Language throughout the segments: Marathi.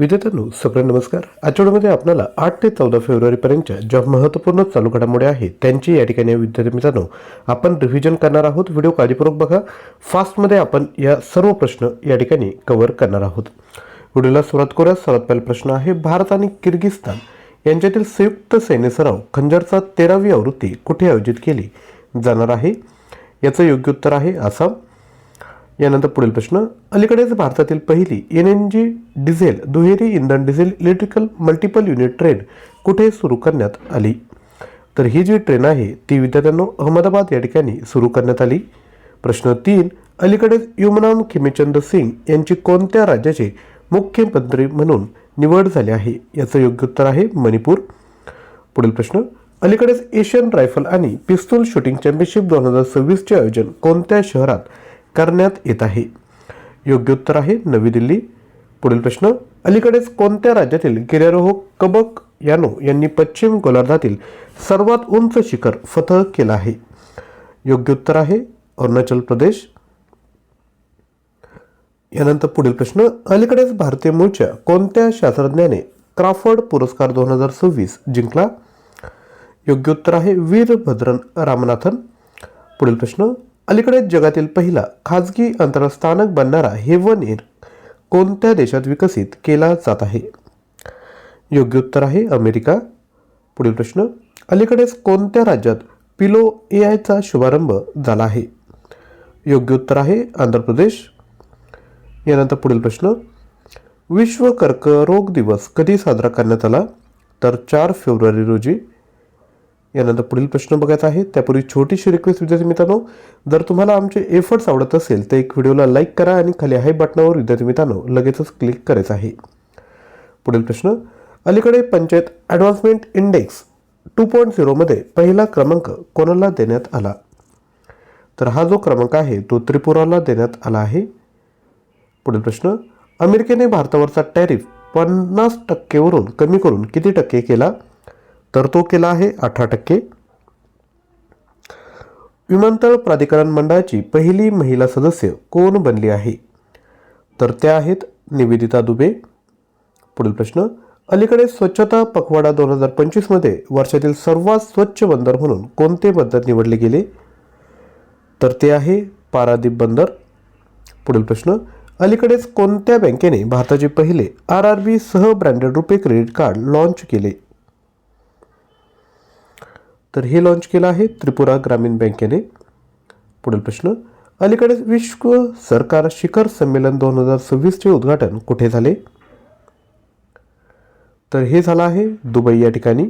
विद्यार्थ्यांनो सगळे नमस्कार. आठवड्यामध्ये आपल्याला आठ ते चौदा फेब्रुवारीपर्यंतच्या ज्या महत्त्वपूर्ण चालू घडामोडी आहेत त्यांची या ठिकाणी विद्यार्थी मित्रांनो आपण रिव्हिजन करणार आहोत. व्हिडिओ काळजीपूर्वक बघा. फास्टमध्ये आपण या सर्व प्रश्न या ठिकाणी कव्हर करणार आहोत. व्हिडिओला सुरुवात करूया. सर्वात पहिला प्रश्न आहे भारत आणि किर्गिस्तान यांच्यातील संयुक्त सैन्य सराव खंजरचा तेरावी आवृत्ती कुठे आयोजित केली जाणार आहे? याचं योग्य उत्तर आहे आसाम. यानंतर पुढील प्रश्न अलीकडेच भारतातील पहिली एन एन जी डिझेल दुहेरी इंधन diesel electrical multiple unit train कुठे सुरू करण्यात आली? तर ही जी ट्रेन आहे ती विद्यार्थ्यांनो अहमदाबाद या ठिकाणी सुरू करण्यात आली. प्रश्न तीन अलीकडेच युमनाम खिमेचंद सिंग यांची कोणत्या राज्याचे मुख्यमंत्री म्हणून निवड झाली आहे? याचं योग्य उत्तर आहे मणिपूर. पुढील प्रश्न अलीकडेच एशियन रायफल आणि पिस्तूल शूटिंग चॅम्पियनशिप दोन हजार सव्वीसचे आयोजन कोणत्या शहरात करण्यात येत आहे. योग्य उत्तर आहे नवी दिल्ली. पुढील प्रश्न अलीकडेच कोणत्या राज्यातील गिर्यारोहक कबक यानो यांनी पश्चिम गोलार्धातील सर्वात उंच शिखर फतह केलं आहे? योग्य उत्तर आहे अरुणाचल प्रदेश. यानंतर पुढील प्रश्न अलीकडेच भारतीय मूळच्या कोणत्या शास्त्रज्ञाने क्राफर्ड पुरस्कार दोन हजार सव्वीस जिंकला? योग्य उत्तर आहे वीरभद्रन रामनाथन. पुढील प्रश्न अलीकडेच जगातील पहिला खाजगी अंतरस्थानक बनणारा हे वन एअर कोणत्या देशात विकसित केला जात आहे? योग्य उत्तर आहे अमेरिका. पुढील प्रश्न अलीकडेच कोणत्या राज्यात पिलो ए आयचा शुभारंभ झाला आहे? योग्य उत्तर आहे आंध्र प्रदेश. यानंतर पुढील प्रश्न विश्व कर्करोग दिवस कधी साजरा करण्यात आला? तर चार फेब्रुवारी रोजी यानंतर पुढील प्रश्न बघायचा आहे. त्यापूर्वी छोटीशी रिक्वेस्ट विद्यार्थी मित्रांनो जर तुम्हाला आमचे एफर्ट्स आवडत असेल तर एक व्हिडिओला लाईक करा आणि खाली हाय बटनावर विद्यार्थी मित्रांनो लगेचच क्लिक करायचं आहे. पुढील प्रश्न अलीकडे panchayat advancement index two point झिरोमध्ये पहिला क्रमांक कोणाला देण्यात आला? तर हा जो क्रमांक आहे तो त्रिपुराला देण्यात आला आहे. पुढील प्रश्न अमेरिकेने भारतावरचा टॅरिफ पन्नास टक्केवरून कमी करून किती टक्के केला? तर तो केला आहे अठरा टक्के. विमानतळ प्राधिकरण मंडळाची पहिली महिला सदस्य कोण बनली आहे? तर त्या आहेत निवेदिता दुबे. पुढील प्रश्न अलीकडे स्वच्छता पखवाडा दोन हजार पंचवीसमध्ये वर्षातील सर्वात स्वच्छ बंदर म्हणून कोणते बंदर निवडले गेले? तर ते आहे पारादीप बंदर. पुढील प्रश्न अलीकडेच कोणत्या बँकेने भारताचे पहिले आर आर बी सह branded RuPay credit card launch केले? तर हे लॉन्च केलं आहे त्रिपुरा ग्रामीण बँकेने. पुढील प्रश्न अलीकडेच विश्व सरकार शिखर संमेलन दोन हजार सव्वीसचे उद्घाटन कुठे झाले? तर हे झालं आहे दुबई या ठिकाणी.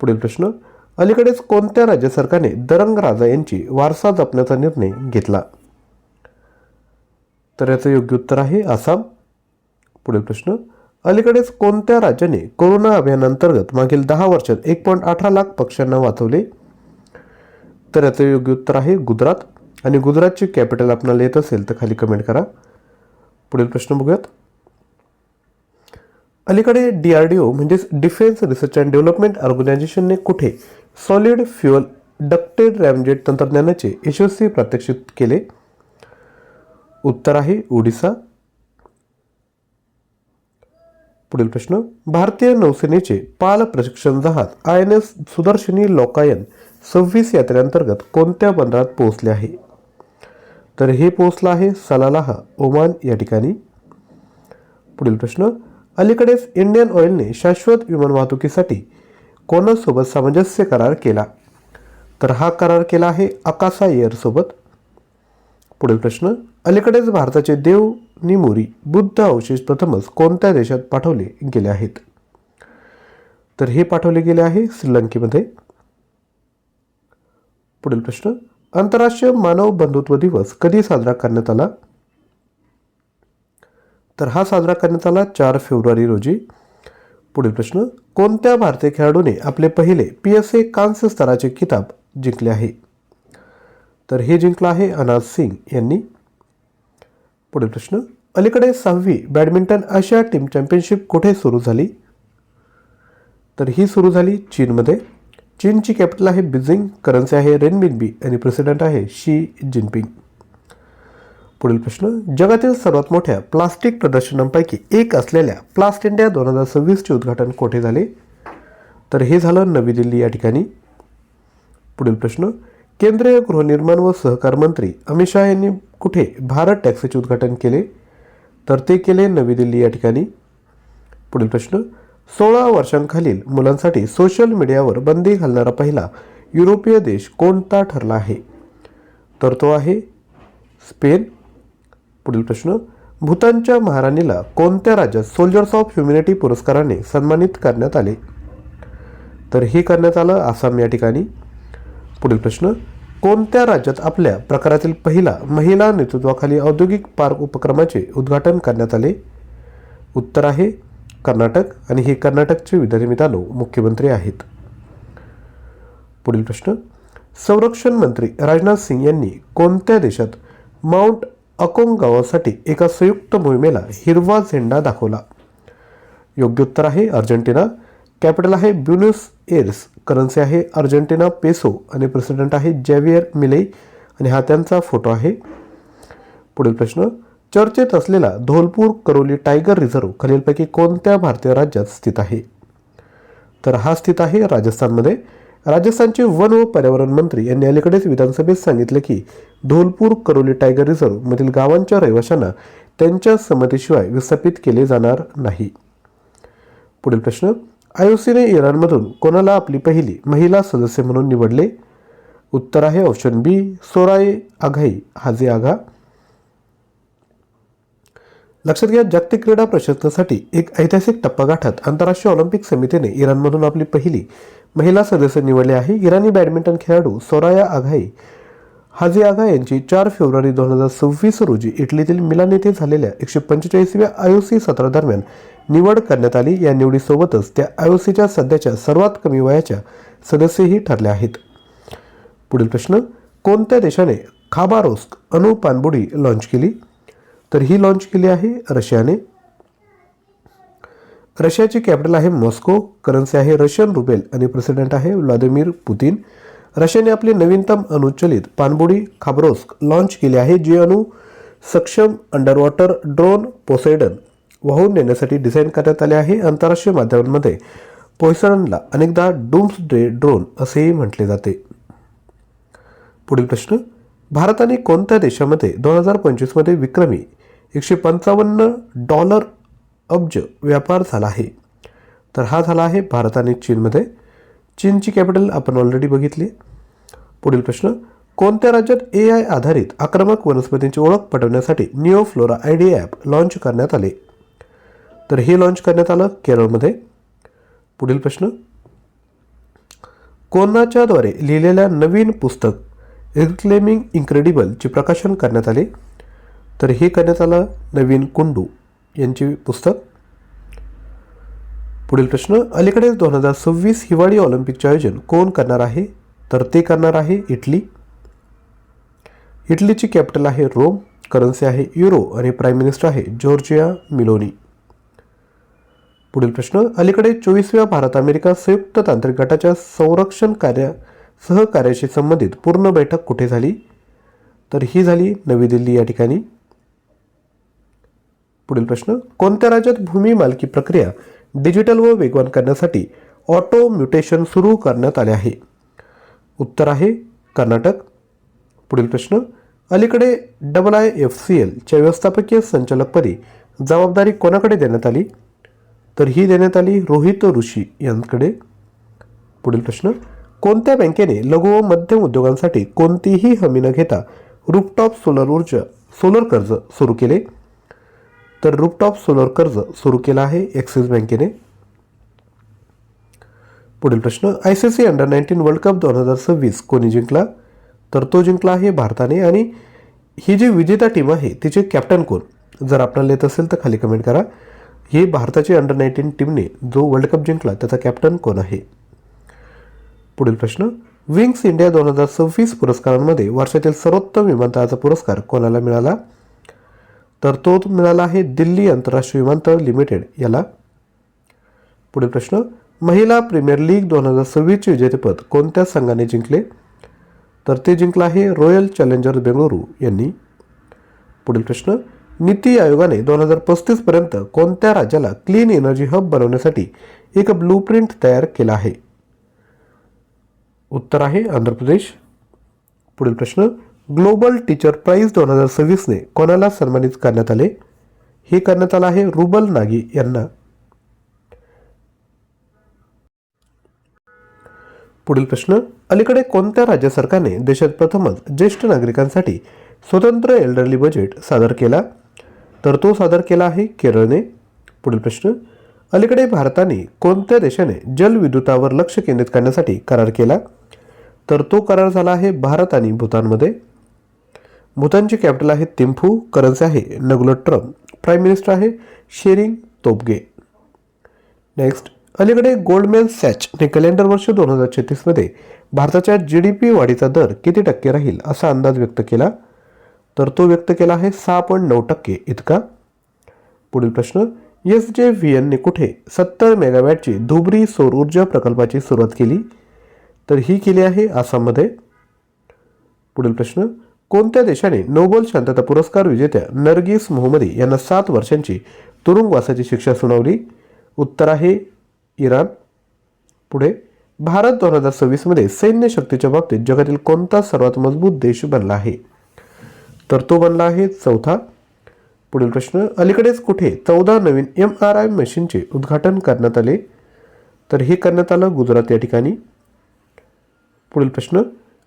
पुढील प्रश्न अलीकडेच कोणत्या राज्य सरकारने दरंग राजा यांची वारसा जपण्याचा निर्णय घेतला? तर याचं योग्य उत्तर आहे आसाम. पुढील प्रश्न अलीकडेच कोणत्या राज्याने कोरोना अभियानांतर्गत मागील दहा वर्षात एक पॉईंट अठरा लाख पक्ष्यांना वाचवले? तर याचं योग्य उत्तर आहे गुजरात. आणि गुजरातची कॅपिटल आपल्याला येत असेल तर खाली कमेंट करा. पुढील प्रश्न बघूयात. अलीकडे डी आर डी ओ म्हणजेच डिफेन्स रिसर्च अँड डेव्हलपमेंट ऑर्गनायझेशनने कुठे सॉलिड फ्युअल डक्टेड रॅमजेट तंत्रज्ञानाचे यशस्वी प्रात्यक्षित केले? उत्तर आहे ओडिसा. पुढील प्रश्न भारतीय नौसेनेचे पाल प्रशिक्षण जहाज I N S Sudarshini Lokayan सव्वीस यात्रेअंतर्गत कोणत्या बंदरात पोहोचले आहे? तर हे पोहोचलं आहे सलालाहा ओमान या ठिकाणी. पुढील प्रश्न अलीकडेच इंडियन ऑइलने शाश्वत विमान वाहतुकीसाठी कोणासोबत सामंजस्य करार केला? तर हा करार केला आहे अकासा एअरसोबत. पुढील प्रश्न अलीकडेच भारताचे देव निमुरी बुद्ध अवशेष प्रथमच कोणत्या देशात पाठवले गेले आहेत? तर हे पाठवले गेले आहे श्रीलंकेमध्ये. पुढील प्रश्न आंतरराष्ट्रीय मानव बंधुत्व दिवस कधी साजरा करण्यात आला? तर हा साजरा करण्यात आला चार फेब्रुवारी रोजी. पुढील प्रश्न कोणत्या भारतीय खेळाडूने आपले पहिले पी एस ए कांस्य स्तराचे किताब जिंकले आहे? तर हे जिंकलं आहे अनाज सिंग यांनी. पुढील प्रश्न अलीकडे सहावी बॅडमिंटन आशिया टीम चॅम्पियनशिप कुठे सुरू झाली? तर ही सुरू झाली चीनमध्ये. चीनची कॅपिटल आहे बिजिंग करन्सी आहे रेनबिनबी आणि प्रेसिडेंट आहे शी जिनपिंग. पुढील प्रश्न जगातील सर्वात मोठ्या प्लास्टिक प्रदर्शनांपैकी एक असलेल्या प्लास्ट इंडिया दोन हजार सव्वीसचे उद्घाटन कोठे झाले? तर हे झालं नवी दिल्ली या ठिकाणी. पुढील प्रश्न केंद्रीय गृहनिर्माण व सहकार मंत्री अमित शहा यांनी कुठे भारत टॅक्सीचे उद्घाटन केले? तर ते केले नवी दिल्ली या ठिकाणी. पुढील प्रश्न सोळा वर्षांखालील मुलांसाठी सोशल मीडियावर बंदी घालणारा पहिला युरोपीय देश कोणता ठरला आहे? तर तो आहे स्पेन. पुढील प्रश्न भूतानच्या महाराणीला कोणत्या राज्यात सोल्जर्स ऑफ ह्युमॅनिटी पुरस्काराने सन्मानित करण्यात आले? तर हे करण्यात आलं आसाम या ठिकाणी. पुढील प्रश्न कोणत्या राज्यात आपल्या प्रकारातील पहिला महिला नेतृत्वाखाली औद्योगिक पार्क उपक्रमाचे उद्घाटन करण्यात आले? उत्तर आहे कर्नाटक. आणि हे कर्नाटकचे विद्यार्थी मित्रांनो मुख्यमंत्री आहेत. पुढील प्रश्न. संरक्षण मंत्री राजनाथ सिंग यांनी कोणत्या देशात माउंट अकोंग गावासाठी एका संयुक्त मोहिमेला हिरवा झेंडा दाखवला? योग्य उत्तर आहे अर्जेंटिना. कॅपिटल आहे ब्युनस एर्स करन्सी आहे अर्जेंटिना पेसो आणि प्रेसिडेंट आहे जॅवियर मिले. आणि हा त्यांचा फोटो आहे. पुढील प्रश्न चर्चेत असलेला धोलपूर करोली टायगर रिझर्व खालीलपैकी कोणत्या भारतीय राज्यात स्थित आहे? तर हा स्थित आहे राजस्थानमध्ये. राजस्थानचे वन व पर्यावरण मंत्री यांनी अलीकडेच विधानसभेत सांगितले की धोलपूर करोली टायगर रिझर्व मधील गावांच्या रहिवाशांना त्यांच्या संमतीशिवाय विस्थापित केले जाणार नाही. पुढील प्रश्न आयोसीने इराणमधून कोणाला आपली पहिली महिला सदस्य म्हणून निवडले? उत्तर आहे ऑप्शन बी सोराय आघाई हाजी आघा. लक्षात घ्या जागतिक क्रीडा प्रशासनासाठी एक ऐतिहासिक टप्पा गाठत आंतरराष्ट्रीय ऑलिम्पिक समितीने इराणमधून आपली पहिली महिला सदस्य निवडली आहे. इराणी बॅडमिंटन खेळाडू सोराया आघाई हाजी आघा यांची चार फेब्रुवारी दोन हजार सव्वीस रोजी इटलीतील मिलान येथे झालेल्या एकशे पंचेचाळीसव्या आयओसी सत्रादरम्यान निवड करण्यात आली. या निवडीसोबतच त्या आयओसीच्या सध्याच्या सर्वात कमी वयाच्या सदस्यही ठरल्या आहेत. पुढील प्रश्न कोणत्या देशाने खाबारोस्क अणु पाणबुडी लॉन्च केली? तर ही लॉन्च केली आहे रशियाने. रशियाची कॅपिटल आहे मॉस्को करन्सी आहे रशियन रुबेल आणि प्रेसिडेंट आहे व्लादिमीर पुतीन. रशियाने आपली नवीनतम अनुचलित पाणबुडी खाबरोस्क लॉन्च केली आहे जी अणु सक्षम अंडरवॉटर ड्रोन पोसेडन वाहून नेण्यासाठी डिझाईन करण्यात आले आहे आंतरराष्ट्रीय माध्यमांमध्ये. पोयसडनला अनेकदा डूम्स डे ड्रोन असेही म्हटले जाते. पुढील प्रश्न भारताने कोणत्या देशामध्ये दोन हजार पंचवीसमध्ये विक्रमी एकशे पंचावन्न डॉलर अब्ज व्यापार झाला आहे? तर हा झाला आहे भारत आणि चीनमध्ये. चीनची कॅपिटल आपण ऑलरेडी बघितली. पुढील प्रश्न कोणत्या राज्यात ए आय आधारित आक्रमक वनस्पतींची ओळख पटवण्यासाठी neo flora I D app launch करण्यात आले? तर हे लॉन्च करण्यात आलं केरळमध्ये. पुढील प्रश्न. कोणाच्याद्वारे लिहिलेल्या नवीन पुस्तक रिक्लेमिंग इन्क्रेडिबलचे प्रकाशन करण्यात आले. तर हे करण्यात आलं नवीन कुंडू यांचे पुस्तक. पुढील प्रश्न. अलीकडेच दोन हजार सव्वीस हिवाळी ऑलिम्पिकचे आयोजन कोण करणार आहे? तर ते करणार आहे इटली. इटलीची कॅपिटल आहे रोम करन्सी आहे युरो आणि प्राईम मिनिस्टर आहे जॉर्जिया मिलोनी. पुढील प्रश्न अलीकडे चोवीसव्या भारत अमेरिका संयुक्त तांत्रिक गटाच्या संरक्षण कार्य सहकार्याशी संबंधित पूर्ण बैठक कुठे झाली? तर ही झाली नवी दिल्ली या ठिकाणी. पुढील प्रश्न कोणत्या राज्यात भूमी मालकी प्रक्रिया डिजिटल व वेगवान करण्यासाठी ऑटो म्युटेशन सुरू करण्यात आले आहे? उत्तर आहे कर्नाटक. पुढील प्रश्न अलीकडे डबल आय एफ सी एलच्या व्यवस्थापकीय संचालकपदी जबाबदारी कोणाकडे देण्यात आली? तर ही देण्यात आली रोहित ऋषी यांकडे. पुढील प्रश्न कोणत्या बँकेने लघु व मध्यम उद्योगांसाठी कोणतीही हमी न घेता रूपटॉप सोलर ऊर्जा सोलर कर्ज सुरू केले? तर रूपटॉप सोलर कर्ज सुरू केलं आहे ॲक्सिस बँकेने. पुढील प्रश्न I C C under nineteen world cup दोन हजार सव्वीस कोणी जिंकला? तर तो जिंकला आहे भारताने आणि ही जी विजेता टीम आहे तिचे कॅप्टन कोण? जर आपल्याला येत असेल तर खाली कमेंट करा. ही भारताची अंडर नाईन्टीन टीमने जो वर्ल्ड कप जिंकला त्याचा कॅप्टन कोण आहे? पुढील प्रश्न विंग्स इंडिया दोन हजार सव्वीस पुरस्कारांमध्ये वर्षातील सर्वोत्तम विमानतळाचा पुरस्कार कोणाला मिळाला? तर तो मिळाला आहे दिल्ली आंतरराष्ट्रीय विमानतळ लिमिटेड याला. पुढील प्रश्न महिला प्रीमियर लीग दोन हजार सव्वीसचे विजेतेपद कोणत्या संघाने जिंकले? तर ते जिंकलं आहे रॉयल चॅलेंजर्स बेंगळुरू यांनी. पुढील प्रश्न नीती आयोगाने दोन हजार पस्तीस पर्यंत कोणत्या राज्याला क्लीन एनर्जी हब बनवण्यासाठी एक ब्लूप्रिंट तयार केला आहे? उत्तर आहे आंध्र प्रदेश. पुढील प्रश्न ग्लोबल टीचर प्राईज दोन हजार सव्वीसने कोणाला सन्मानित करण्यात आले? हे करण्यात आलं आहे रुबल नागी यांना. पुढील प्रश्न अलीकडे कोणत्या राज्य सरकारने देशात प्रथमच ज्येष्ठ नागरिकांसाठी स्वतंत्र एल्डरली बजेट सादर केला? तर तो सादर केला आहे केरळने. पुढील प्रश्न अलीकडे भारताने कोणत्या देशाने जलविद्युतावर लक्ष केंद्रित करण्यासाठी करार केला? तर तो करार झाला आहे भारत आणि भूतानमध्ये. भूतानची कॅपिटल आहे थिम्फू करन्सी आहे नगुलो ट्रम्प प्राईम मिनिस्टर आहे शेरिंग तोबगे नेक्स्ट अलीकडे गोल्डमॅन सॅचने कॅलेंडर वर्ष दोन हजार छत्तीसमध्ये भारताच्या जी डी पी वाढीचा दर किती टक्के राहील असा अंदाज व्यक्त केला? तर तो व्यक्त केला आहे सहा पॉईंट नऊ टक्के इतका. पुढील प्रश्न एस जे व्ही एनने कुठे सत्तर मेगावॅटची धुबरी सौर ऊर्जा प्रकल्पाची सुरुवात केली? तर ही केली आहे आसाममध्ये. पुढील प्रश्न कोणत्या देशाने नोबेल शांतता पुरस्कार विजेत्या नरगिस मोहम्मदी यांना सात वर्षांची तुरुंगवासाची शिक्षा सुनावली? उत्तर आहे इराण. पुढे भारत दोन हजार सव्वीसमध्ये सैन्य शक्तीच्या बाबतीत जगातील कोणता सर्वात मजबूत देश बनला आहे? तर तो बनला आहे चौथा. पुढील प्रश्न अलीकडेच कुठे चौदा नवीन एम आर आय मशीनचे उद्घाटन करण्यात आले? तर हे करण्यात आलं गुजरात या ठिकाणी. पुढील प्रश्न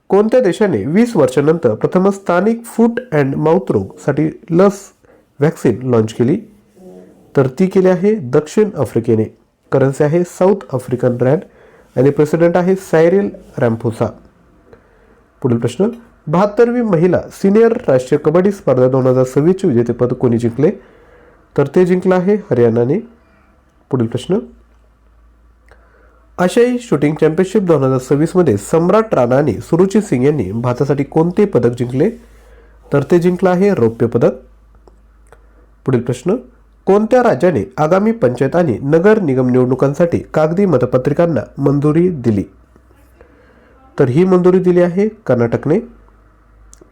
कोणत्या देशाने वीस वर्षानंतर प्रथमच स्थानिक फूट अँड माउथ रोगसाठी लस व्हॅक्सिन लॉन्च केली? तर ती केली आहे दक्षिण आफ्रिकेने. करन्सी आहे साऊथ आफ्रिकन रँड आणि प्रेसिडेंट आहे सायरिल रॅम्फोसा पुढील प्रश्न बहात्तरवी महिला सिनियर राष्ट्रीय कबड्डी स्पर्धा दोन हजार सव्वीसचे विजेतेपद कोणी जिंकले? तर ते जिंकलं आहे हरियाणाने. पुढील प्रश्न. आशियाई शूटिंग चॅम्पियनशिप दोन हजार सव्वीसमध्ये सम्राट राणा आणि सुरुची सिंग यांनी भारतासाठी कोणते पदक जिंकले? तर ते जिंकलं आहे रौप्य पदक. पुढील प्रश्न. कोणत्या राज्याने आगामी पंचायत आणि नगर निगम निवडणुकांसाठी कागदी मतपत्रिकांना मंजुरी दिली? तर ही मंजुरी दिली आहे कर्नाटकने.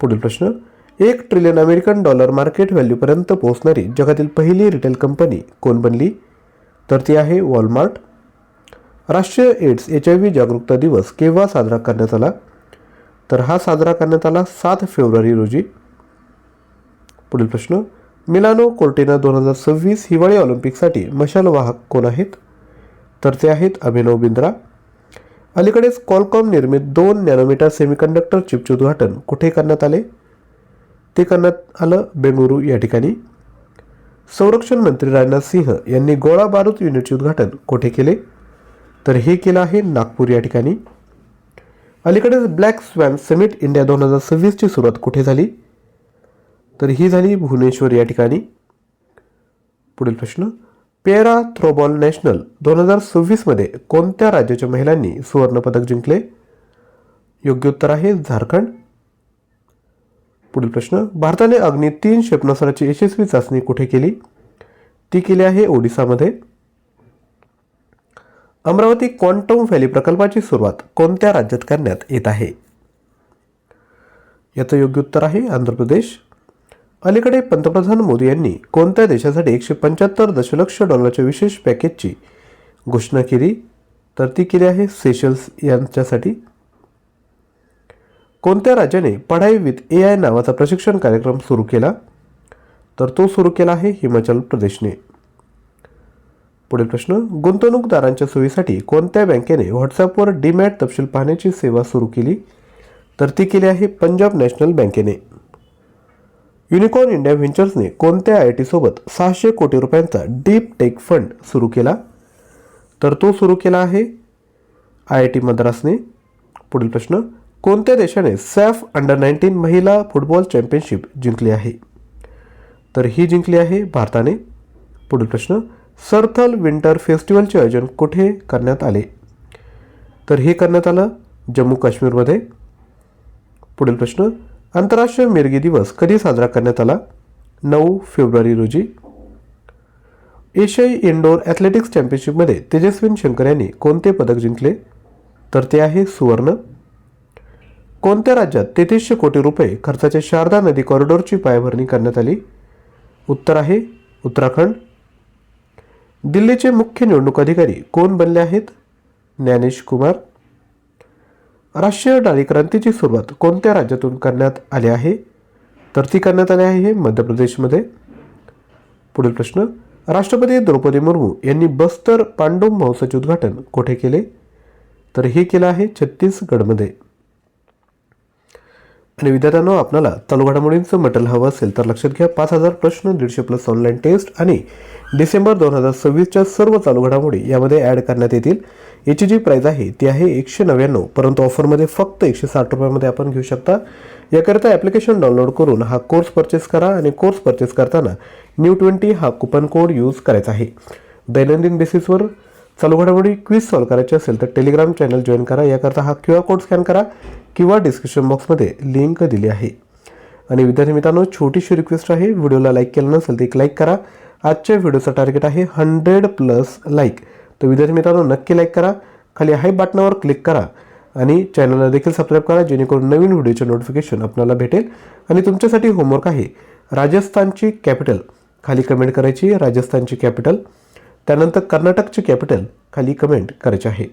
पुढील प्रश्न एक ट्रिलियन अमेरिकन डॉलर मार्केट व्हॅल्यूपर्यंत पोहोचणारी जगातील पहिली रिटेल कंपनी कोण बनली? तर ती आहे वॉलमार्ट राष्ट्रीय एड्स एच आय व्ही जागरूकता दिवस केव्हा साजरा करण्यात आला? तर हा साजरा करण्यात आला सात फेब्रुवारी रोजी. पुढील प्रश्न मिलानो कोर्टेना दोन हजार सव्वीस हिवाळी ऑलिम्पिकसाठी मशाल वाहक कोण आहेत? तर ते आहेत अभिनव बिंद्रा अलीकडेच कॉलकॉम निर्मित दोन नॅनोमीटर सेमीकंडक्टर चिपचे उद्घाटन कुठे करण्यात आले? ते करण्यात आलं बेंगळुरू या ठिकाणी. संरक्षण मंत्री राजनाथ सिंह यांनी गोळा बारूद युनिटचे उद्घाटन कुठे केले? तर हे केलं आहे नागपूर या ठिकाणी. अलीकडेच ब्लॅक स्वॅन समिट इंडिया दोन हजार सव्वीसची सुरुवात कुठे झाली? तर ही झाली भुवनेश्वर या ठिकाणी. पुढील प्रश्न पेरा थ्रोबॉल नॅशनल दोन हजार सव्वीसमध्ये कोणत्या राज्याच्या महिलांनी सुवर्णपदक जिंकले? योग्य उत्तर आहे झारखंड. पुढील प्रश्न भारताने अग्नी तीन क्षेपणास्त्राची यशस्वी चाचणी कुठे केली? ती केली आहे ओडिसामध्ये. अमरावती क्वांटम व्हॅली प्रकल्पाची सुरुवात कोणत्या राज्यात करण्यात येत आहे? याचं योग्य उत्तर आहे आंध्र प्रदेश. अलीकडे पंतप्रधान मोदी यांनी कोणत्या देशासाठी एकशे पंच्याहत्तर दशलक्ष डॉलरच्या विशेष पॅकेजची घोषणा केली? तर ती केली आहे सेशल्स यांच्यासाठी. कोणत्या राज्याने पढाई विथ ए आय नावाचा प्रशिक्षण कार्यक्रम सुरू केला? तर तो सुरू केला आहे हिमाचल प्रदेशने. पुढील प्रश्न गुंतवणूकदारांच्या सोयीसाठी कोणत्या बँकेने व्हॉट्सॲपवर डीमॅट तपशील पाहण्याची सेवा सुरू केली? तर ती केली आहे पंजाब नॅशनल बँकेने. युनिकॉर्न इंडिया व्हेंचर्सने कोणत्या आय आय टीसोबत सहाशे कोटी रुपयांचा डीप टेक फंड सुरू केला? तर तो सुरू केला आहे आय आय टी मद्रासने. पुढील प्रश्न कोणत्या देशाने सॅफ अंडर नाईन्टीन महिला फुटबॉल चॅम्पियनशिप जिंकली आहे? तर ही जिंकली आहे भारताने. पुढील प्रश्न सरथल विंटर फेस्टिवलचे आयोजन कुठे करण्यात आले? तर हे करण्यात आलं जम्मू काश्मीरमध्ये पुढील प्रश्न आंतरराष्ट्रीय मिरगी दिवस कधी साजरा करण्यात आला? नऊ फेब्रुवारी रोजी. एशियाई इंडोर ॲथलेटिक्स चॅम्पियनशिपमध्ये तेजस्विन शंकर यांनी कोणते पदक जिंकले? तर ते आहे सुवर्ण. कोणत्या राज्यात तेहतीसशे कोटी रुपये खर्चाच्या शारदा नदी कॉरिडॉरची पायाभरणी करण्यात आली? उत्तर आहे उत्तराखंड. दिल्लीचे मुख्य निवडणूक अधिकारी कोण बनले आहेत? ज्ञानेश कुमार राष्ट्रीय डाळी क्रांतीची सुरुवात कोणत्या राज्यातून करण्यात आली आहे? तर ती करण्यात आली आहे मध्य प्रदेशमध्ये पुढील प्रश्न राष्ट्रपती द्रौपदी मुर्मू यांनी बस्तर पांडुम महोत्सवाचे उद्घाटन कोठे केले? तर हे केलं आहे छत्तीसगडमध्ये. आणि विद्यार्थ्यांना आपल्याला चालू घडामोडींचं मटेरियल हवं असेल तर लक्षात घ्या पाच हजार प्रश्न दीडशे प्लस ऑनलाईन टेस्ट आणि डिसेंबर दोन हजार सव्वीसच्या सर्व चालू घडामोडी यामध्ये ॲड करण्यात येतील. याची जी प्राईज आहे ती आहे एकशे नव्याण्णव परंतु ऑफरमध्ये फक्त एकशे साठ रुपयामध्ये आपण घेऊ शकता. याकरिता ॲप्लिकेशन डाउनलोड करून हा कोर्स परचेस करा आणि कोर्स परचेस करताना न्यू ट्वेंटी हा कुपन कोड यूज करायचा आहे. दैनंदिन बेसिसवर चालू घडामोडी क्विज सॉल्व करायची असेल तर टेलिग्राम चॅनल जॉईन करा. याकरता हा क्यू आर कोड स्कॅन करा किंवा डिस्क्रिप्शन बॉक्समध्ये लिंक दिली आहे. आणि विद्यार्थी मित्रांनो छोटीशी रिक्वेस्ट आहे. व्हिडिओला लाईक केलं नसेल तर एक लाईक करा. आजच्या व्हिडिओचं टार्गेट आहे हंड्रेड प्लस लाईक तर विद्यार्थी मित्रांनो नक्की लाईक करा. खाली हाय बटनावर क्लिक करा. आणि चॅनलला देखील सबस्क्राईब करा जेणेकरून नवीन व्हिडिओचे नोटिफिकेशन आपल्याला भेटेल. आणि तुमच्यासाठी होमवर्क आहे. राजस्थानची कॅपिटल खाली कमेंट करायची राजस्थानची कॅपिटल त्यानंतर कर्नाटकचे कॅपिटल खाली कमेंट करायचे आहे.